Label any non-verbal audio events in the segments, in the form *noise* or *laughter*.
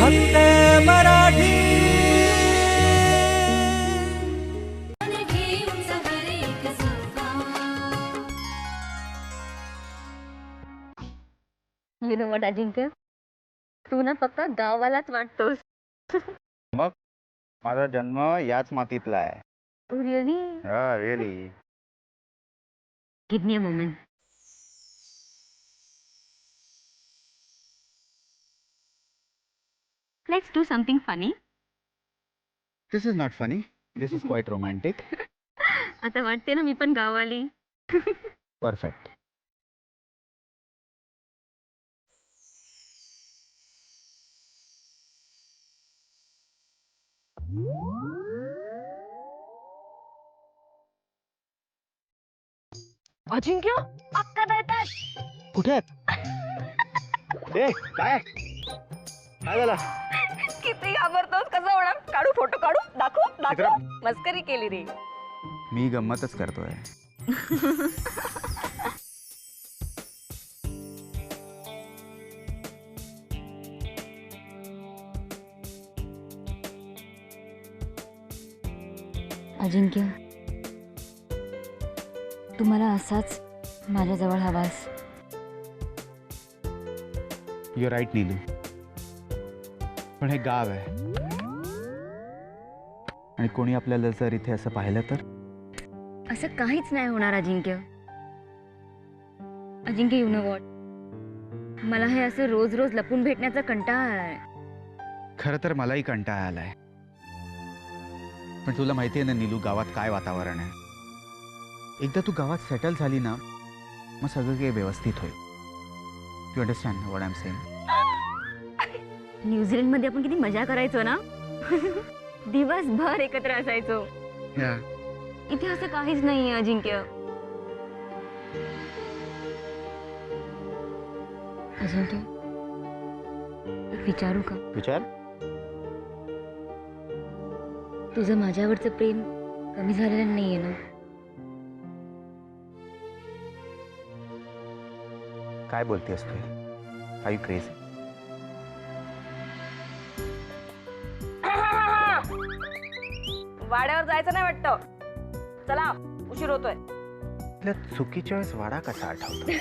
फक्त मराठी. अजिंक्य तू ना फक्त गावालाच वाटतोस. माझा जन्म याच मातीतला आहे. रिअली हा really give me a moment let's do something funny this is not funny this is quite romantic *laughs* आता वाटते ना मी पण गावाली परफेक्ट अजिंक्य अक्का येतात कुठे आहेत *laughs* ए काय काय झालं किती घाबरतोस? कसं होणार? काढू फोटो काढू? दाखवू? दाखवू? मस्करी केली रे. मी गंमतच करतोय. अजिंक्य तू मला असाच माझ्याजवळ हवास. You right Neelu. पण हे गाव आहे. आणि कोणी आपल्याला जर इथे असं पाहिलं तर? असं काहीच नाही होणार Ajinkya. Ajinkya you know what मला हे असं रोज रोज लपून भेटण्याचा कंटाळा आलाय. खरं तर मलाही कंटाळा आलाय. पण तुला माहिती आहे ना नीलू गावात काय वातावरण आहे? एकदा तू गावात सेटल झाली ना मग सगळं काही व्यवस्थित होईल. You understand what I am saying न्यूझीलंडमध्ये आपण किती मजा करायचो ना? दिवसभर एकत्र असायचो. इथे असं काहीच नाहीये अजिंक्य. अजिंक्य एक विचारू का? विचार. तुझं माझ्यावरचं प्रेम कमी झालेलं नाहीये ना? काय बोलतेस तू? आय क्रेझी वाड्यावर जायचं नाही वाटतं. चला उशीर होतोय. आपल्या चुकीच्या वेळेस वाडा कसा आठवतो? *laughs*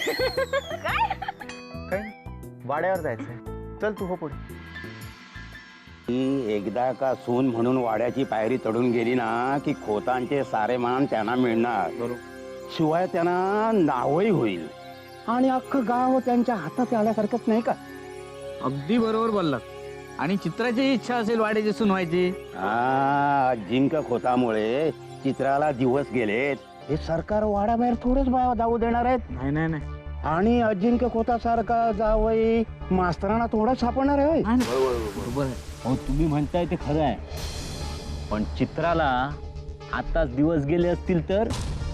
काय? वाड्यावर जायचंय. चल तू हो पुढे. ती एकदा का सून म्हणून वाड्याची पायरी चढून गेली ना की खोतांचे सारे मान त्यांना मिळणार. शिवाय त्यांना नावही होईल. आणि अख्खं गाव त्यांच्या हातात आल्यासारखंच नाही का? अगदी बरोबर बोललात. आणि चित्राची इच्छा असेल वाड्याची सून व्हायची हा जिंक खोतामुळे चित्राला दिवस गेलेत. हे सरकार वाड्याबाहेर थोडेच बा- जाऊ देणार आहेत. नाही नाही नाही. आणि अजिंक्य खोतासारखा जावई मास्तरांना थोडा सापडणार आहे होय. बरोबर आहे. हो तुम्ही म्हणताय ते खरं आहे. पण चित्राला आताच दिवस गेले असतील तर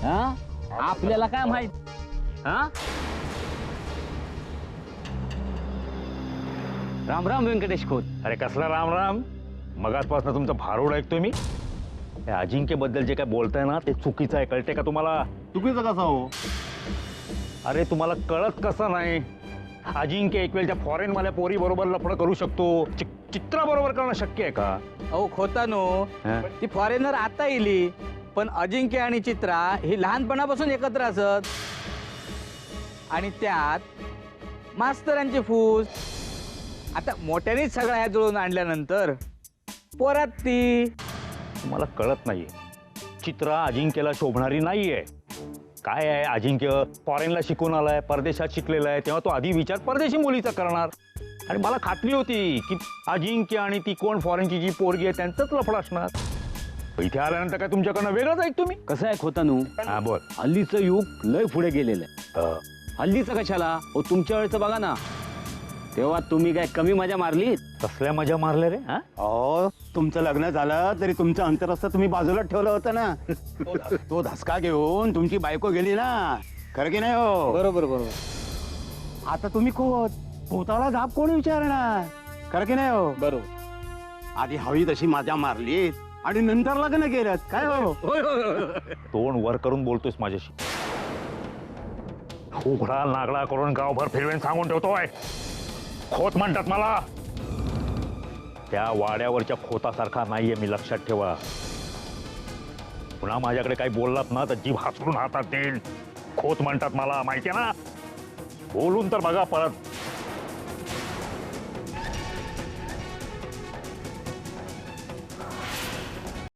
हा? आपल्याला काय माहीत? हा? राम राम व्यंकटेश खोत. अरे कसला राम राम? मगाचपासून तुमचं भारूड ऐकतोय मी. त्या अजिंक्यबद्दल जे काय बोलताय ना ते चुकीचं आहे. कळते का तुम्हाला? चुकीचं कसं हो? अरे तुम्हाला कळत कसं नाही? अजिंक्य एक वेळच्या फॉरेन वाल्या पोरी बरोबर लफडं करू शकतो. चि- चित्रा बरोबर करणं शक्य आहे का? अहो खोतानो हा? ती फॉरेनर आता येली पण अजिंक्य आणि चित्रा ही लहानपणापासून एकत्र असत. आणि त्यात मास्तरांची फूस आता मोठ्यानेच सगळं ह्या जुळून आणल्यानंतर पोरात ती. तुम्हाला कळत नाहीये. चित्रा अजिंक्यला शोभणारी नाहीये. काय आहे अजिंक्य? फॉरेनला शिकून आलाय परदेशात शिकलेला आहे तेव्हा तो आधी विचार परदेशी मुलीचा करणार. आणि मला खात्री होती की अजिंक्य आणि ती कोण फॉरेनची जी पोरगी आहे त्यांचंच लफड असणार. इथे आल्यानंतर काय तुमच्याकडनं वेगळंच ऐक तुम्ही कसं आहे खोतानू? हा बोल. हल्लीचं युग लय पुढे गेलेलं आहे. अं, हल्लीचं कशाला? हो तुमच्या वेळेचं बघा ना. तेव्हा तुम्ही काय कमी मजा मारली कसल्या मजा मारल्या रे? हा? अहो तुमचं लग्न झालं तरी तुमचं अंतरस्थ तुम्ही बाजूला ठेवलं होतं ना. तो धसका घेऊन तुमची बायको गेली ना. खरं की नाही हो? बरोबर बरोबर. आता तुम्ही खोत खोताला जाप कोण विचारणार? खरं की नाही हो? बरोबर. आधी हवी तशी मजा मारली आणि नंतर लग्न केलं काय हो? तोंड वर करून बोलतोयस माझ्याशी. उघडा नागडा करून गावभर फिरवेन सांगून ठेवतोय. खोत म्हणतात मला. त्या वाड्यावरच्या खोतासारखा नाहीये मी लक्षात ठेवा. पुन्हा माझ्याकडे काही बोललात ना तर जीव हासरून हातात देईल खोत म्हणतात मला माहितीये ना? बोलून तर बघा परत.